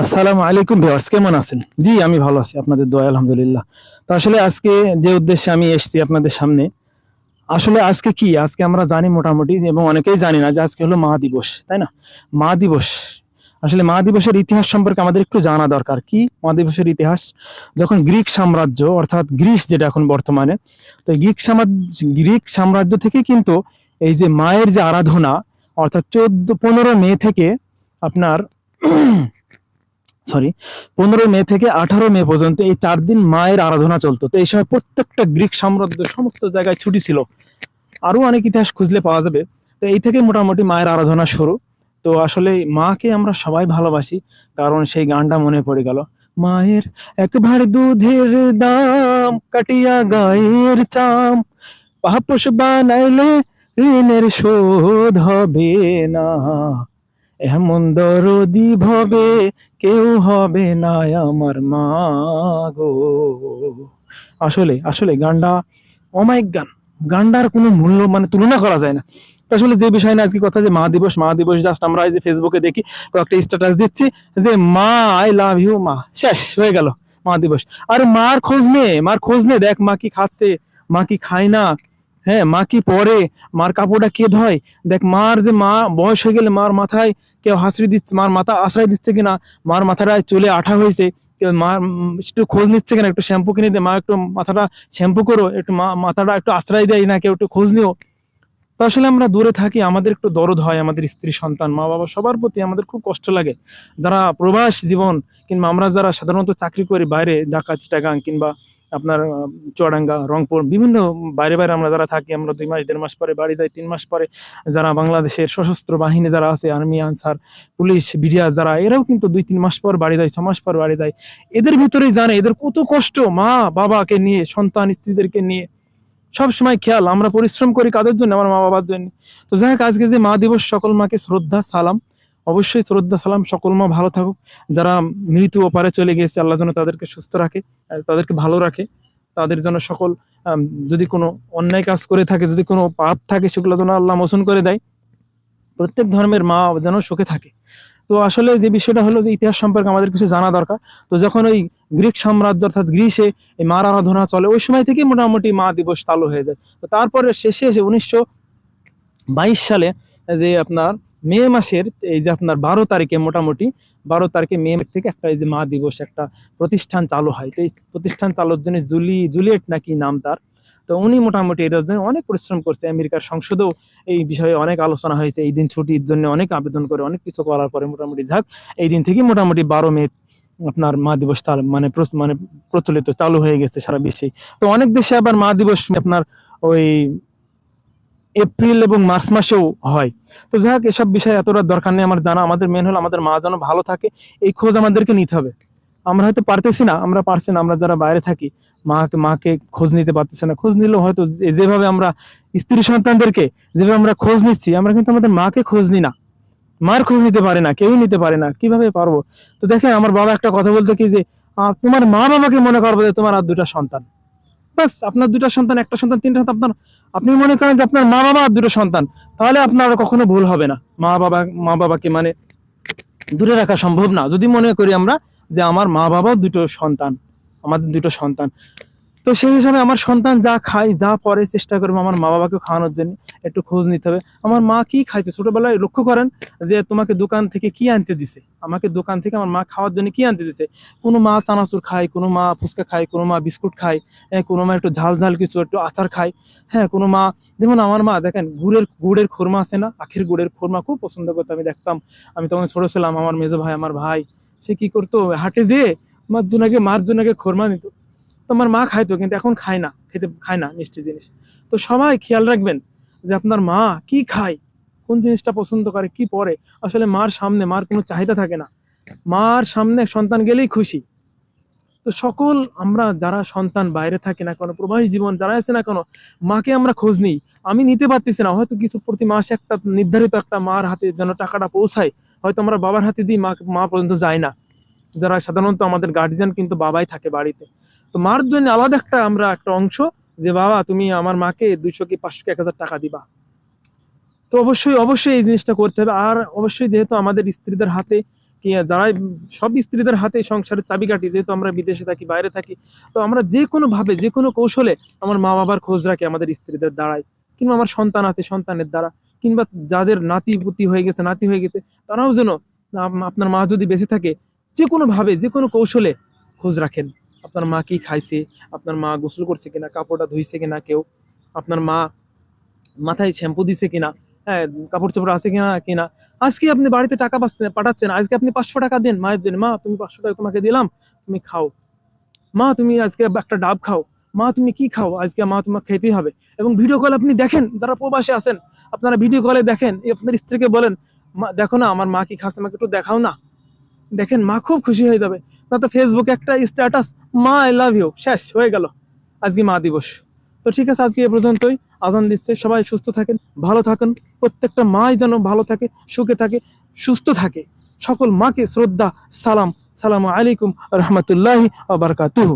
আসসালামু আলাইকুম ভিউয়ার্স, কেমন আছেন? জি, আমি ভালো আছি, আপনাদের দোয়া, আলহামদুলিল্লাহ। তো আসলে আজকে যে উদ্দেশ্যে আমি এসেছি আপনাদের সামনে, আসলে আজকে কি? আজকে আমরা জানি মোটামুটি, এবং অনেকেই জানি না যে আজকে হলো মা দিবস, তাই না? মা দিবস, আসলে মা দিবসের ইতিহাস সম্পর্কে আমাদের একটু জানা দরকার। কি মা দিবসের ইতিহাস? যখন গ্রিক সাম্রাজ্য, অর্থাৎ গ্রিস যেটা এখন বর্তমানে, তো গ্রিক সাম্রাজ্য গ্রিক সাম্রাজ্য থেকে কিন্তু এই যে মায়ের যে আরাধনা, অর্থাৎ চোদ্দ, পনেরো মে থেকে আপনার সরি পনেরো মে থেকে আঠারো মে পর্যন্ত এই চার দিন মায়ের আরাধনা চলতো। তো এই সময় প্রত্যেকটা গ্রিক সাম্রাজ্য সমস্ত জায়গায় ছুটি ছিল। আরও অনেক ইতিহাস খুঁজলে পাওয়া যাবে। তো এই থেকে মোটামুটি মায়ের আরাধনা শুরু। তো আসলে মাকে আমরা সবাই ভালোবাসি, কারণ সেই গানটা মনে পড়ে গেল। মায়ের একবার দুধের দাম, কাটিয়া গায়ের চাম পাপস বানাইলে ঋণের শোধ হবে না। এমন দরদি ভবে কেউ হবে না আমার মা গো। আসলে আসলে গানটা অমায়িক গান। গানটার কোনো মূল্য মানে তুলনা করা যায় না। আসলে যে বিষয় না আজকে কথা যে মা দিবস মা দিবস জাস্ট আমরা এই যে ফেসবুকে দেখি, কয়েকটা স্ট্যাটাস দিচ্ছি যে মা আই লাভ ইউ মা। শেষ, হয়ে গেল মা দিবস। আর মার খোঁজ নে, মার খোঁজ নে, দেখ মা কি খাচ্ছে, মা কি খায় না। হ্যাঁ মা কি পরে? মার কাপড়টা কে ধয়? দেখ, মার যে মা বয়স হয়ে গেলে মার মাথায় কেউ হাসড়ি দিচ্ছে, মার মাথা আশ্রয় দিচ্ছে কিনা? মার মাথাটা চলে আঠা হয়েছে মা একটু খোঁজ নিচ্ছে কিনা? একটু শ্যাম্পু কিনে দে, মা একটু মাথাটা শ্যাম্পু করো, একটু মা মাথাটা একটু আশ্রয় দেয় না, কেউ একটু খোঁজ নিও। তো আসলে আমরা দূরে থাকি, আমাদের একটু দরদ হয় আমাদের স্ত্রী, সন্তান, মা বাবা, সবার প্রতি আমাদের খুব কষ্ট লাগে। যারা প্রবাস জীবন কিংবা আমরা যারা সাধারণত চাকরি করি, বাইরে, ঢাকা, চিটাগাং কিংবা আপনার চুয়াডাঙ্গা, রংপুর, বিভিন্ন বাইরে বাইরে আমরা যারা থাকি, আমরা দুই মাস, দেড় মাস পরে বাড়ি যাই, তিন মাস পরে যারা বাংলাদেশের সশস্ত্র বাহিনী যারা আছে, আর্মি, আনসার, পুলিশ, বিডিআর যারা, এরাও কিন্তু দুই, তিন মাস পর বাড়ি যায়, ছ মাস পর বাড়ি যায়। এদের ভিতরেই জানে, এদের কত কষ্ট মা বাবাকে নিয়ে, সন্তান, স্ত্রীদেরকে নিয়ে। সব সময় খেয়াল, আমরা পরিশ্রম করি কাদের জন্য? আমার মা বাবার জন্য। তো যাই হোক, আজকে যে মা দিবস, সকল মাকে শ্রদ্ধা, সালাম। অবশ্যই শ্রদ্ধা সালাম, সকল মা ভালো থাকুক। যারা মৃত্যু ওপারে চলে গিয়েছে, আল্লাহ যেন তাদেরকে সুস্থ রাখে তাদেরকে ভালো রাখে। তাদের জন্য সকল যদি কোনো অন্যায় কাজ করে থাকে, যদি কোনো পাপ থাকে, সেগুলো যেন আল্লাহ মোচন করে দেয়। প্রত্যেক ধর্মের মা যেন সুখে থাকে। তো আসলে যে বিষয়টা হলো যে ইতিহাস সম্পর্কে আমাদের কিছু জানা দরকার। তো যখন ওই গ্রিক সাম্রাজ্য অর্থাৎ গ্রিসে এই মার আরাধনা চলে, ওই সময় থেকে মোটামুটি মা দিবস চালু হয়ে যায়। তো তারপরে শেষে এসে উনিশশো বাইশ সালে যে আপনার মে মাসের, এই যে আপনার বারো তারিখে মোটামুটি, বারো তারিখে মে থেকে একটা এই যে মা দিবস একটা প্রতিষ্ঠান চালু হয়। তো এই প্রতিষ্ঠান চালুর জন্য জুলি, জুলিয়েট নাকি নাম তার। তো উনি মোটামুটি এটার জন্য অনেক পরিশ্রম করছে। আমেরিকার সংসদেও এই বিষয়ে অনেক আলোচনা হয়েছে। এই দিন ছুটির জন্য অনেক আবেদন করে, অনেক কিছু করার পরে মোটামুটি যাক, এই দিন থেকে মোটামুটি বারো মে আপনার মা দিবস তার মানে মানে প্রচলিত, চালু হয়ে গেছে সারা বিশ্বে। তো অনেক দেশে আবার মা দিবস আপনার ওই এপ্রিল এবং মার্চ মাসেও হয়। তো যাই হোক, এসব বিষয়ে এতটা দরকার নেই। আমার জানা, আমাদের মেন হলো আমাদের মা যেন ভালো থাকে, এই খোঁজ আমাদেরকে নিতে হবে। আমরা হয়তো পারতেছি না, আমরা পারছি না, আমরা যারা বাইরে থাকি, মাকে মাকে খোঁজ নিতে পারতেছি না। খোঁজ নিলেও হয়তো যেভাবে আমরা স্ত্রী সন্তানদেরকে যেভাবে আমরা খোঁজ নিচ্ছি, আমরা কিন্তু আমাদের মাকে খোঁজ নিই না। মার খোঁজ নিতে পারে না, কেউই নিতে পারে না, কীভাবে পারব? তো দেখেন, আমার বাবা একটা কথা বলতো কি যে তোমার মা বাবাকে মনে করব যে তোমার আর দুটা সন্তান। বাস, আপনার দুটা সন্তান, একটা সন্তান, তিনটা সন্তান, আপনার আপনি মনে করেন যে আপনার মা বাবা আর দুটো সন্তান, তাহলে আপনার কখনো ভুল হবে না। মা বাবা, মা বাবাকে মানে দূরে রাখা সম্ভব না। যদি মনে করি আমরা যে আমার মা বাবা দুটো সন্তান, আমাদের দুটো সন্তান। তো সেই হিসাবে আমার সন্তান যা খায় যা পরে চেষ্টা করব আমার মা বাবাকে খাওয়ানোর জন্য একটু খোঁজ নিতে হবে। আমার মা কি খাইছে? ছোটবেলায় লক্ষ্য করেন যে তোমাকে দোকান থেকে কি আনতে দিছে? আমাকে দোকান থেকে আমার মা খাওয়ার জন্য কি আনতে দিছে? কোনো মা চানাচুর খায় কোনো মা ফুচকা খায় কোনো মা বিস্কুট খায় হ্যাঁ, কোনো মা একটু ঝাল ঝাল কিছু একটু আচার খায় হ্যাঁ কোনো মা যেমন আমার মা দেখেন গুড়ের গুড়ের খোরমা আছে না? আখের গুড়ের খোরমা খুব পছন্দ করতো আমি দেখতাম। আমি তখন ছোট ছিলাম আমার মেজো ভাই আমার ভাই সে কি করতো? হাটে যেয়ে মার জোনাকে মার জোনাকে খোরমা নিত তো আমার মা খাইতো, কিন্তু এখন খায় না, খেতে খায় না মিষ্টি জিনিস। তো সবাই খেয়াল রাখবেন যে আপনার মা কি খায়, কোন জিনিসটা পছন্দ করে, কি পরে। আসলে মার সামনে, মার কোনো চাহিদা থাকে না। মার সামনে সন্তান গেলেই খুশি। তো সকল আমরা যারা সন্তান বাইরে থাকি না কোনো, প্রবাসী জীবন যারা আছে না কোনো, মাকে আমরা খোঁজ নিই। আমি নিতে পারতেছি না, হয়তো কিছু প্রতি মাসে একটা নির্ধারিত একটা মার হাতে যেন টাকাটা পৌঁছায়, হয়তো আমরা বাবার হাতে দিই, মা মা পর্যন্ত যায় না। যারা সাধারণত আমাদের গার্জিয়ান কিন্তু বাবাই থাকে বাড়িতে। তো মার জন্য আলাদা একটা আমরা একটা অংশ যে, বাবা, তুমি আমার মাকে দুইশো কি পাঁচশো কি এক হাজার টাকা দিবা? তো অবশ্যই অবশ্যই এই জিনিসটা করতে হবে। আর অবশ্যই যেহেতু আমাদের স্ত্রীদের হাতে কি যারা সব স্ত্রীদের হাতে সংসারের চাবিকাঠি, যেহেতু আমরা বিদেশে থাকি, বাইরে থাকি, তো আমরা যে কোনো ভাবে, যে কোনো কৌশলে আমার মা বাবার খোঁজ রাখি আমাদের স্ত্রীদের দ্বারাই। কিংবা আমার সন্তান আছে সন্তানের দ্বারা, কিংবা যাদের নাতি পুতি হয়ে গেছে, নাতি হয়ে গেছে, তারাও যেন আপনার মা যদি বেঁচে থাকে, যে কোনো ভাবে, যে কোনো কৌশলে খোঁজ রাখেন। আপনার মা কি খাইছে, আপনার মা গোসল করছে কিনা, কাপড়টা ধুইছে কিনা কেউ, আপনার মা মাথায় শ্যাম্পু দিছে কিনা হ্যাঁ কাপড় চোপড় আছে কিনা কিনা। আজকে আপনি বাড়িতে টাকা পাচ্ছেন পাঠাচ্ছেন, আজকে আপনি পাঁচশো টাকা দেন। মায়ের জন্য, মা, তুমি পাঁচশো টাকা তোমাকে দিলাম, তুমি খাও। মা, তুমি আজকে একটা ডাব খাও। মা, তুমি কি খাও? আজকে মা তোমাকে খেতেই হবে। এবং ভিডিও কল আপনি দেখেন, যারা প্রবাসে আছেন, আপনারা ভিডিও কলে দেখেন আপনার স্ত্রীকে বলেন, মা, দেখো না, আমার মা কি খাচ্ছে, আমাকে একটু দেখাও না। দেখেন মা খুব খুশি হয়ে যাবে। না তো ফেসবুকে একটা স্ট্যাটাস মা আই লাভ ইউ শেষ, হয়ে গেল। আজকে মা দিবস। তো ঠিক আছে, আজকে এ পর্যন্তই। আজান দিচ্ছে, সবাই সুস্থ থাকেন, ভালো থাকেন। প্রত্যেকটা মাই যেন ভালো থাকে, সুখে থাকে, সুস্থ থাকে। সকল মাকে শ্রদ্ধা, সালাম। সালাম আলাইকুম, রহমতুল্লাহি আবরকাতুহু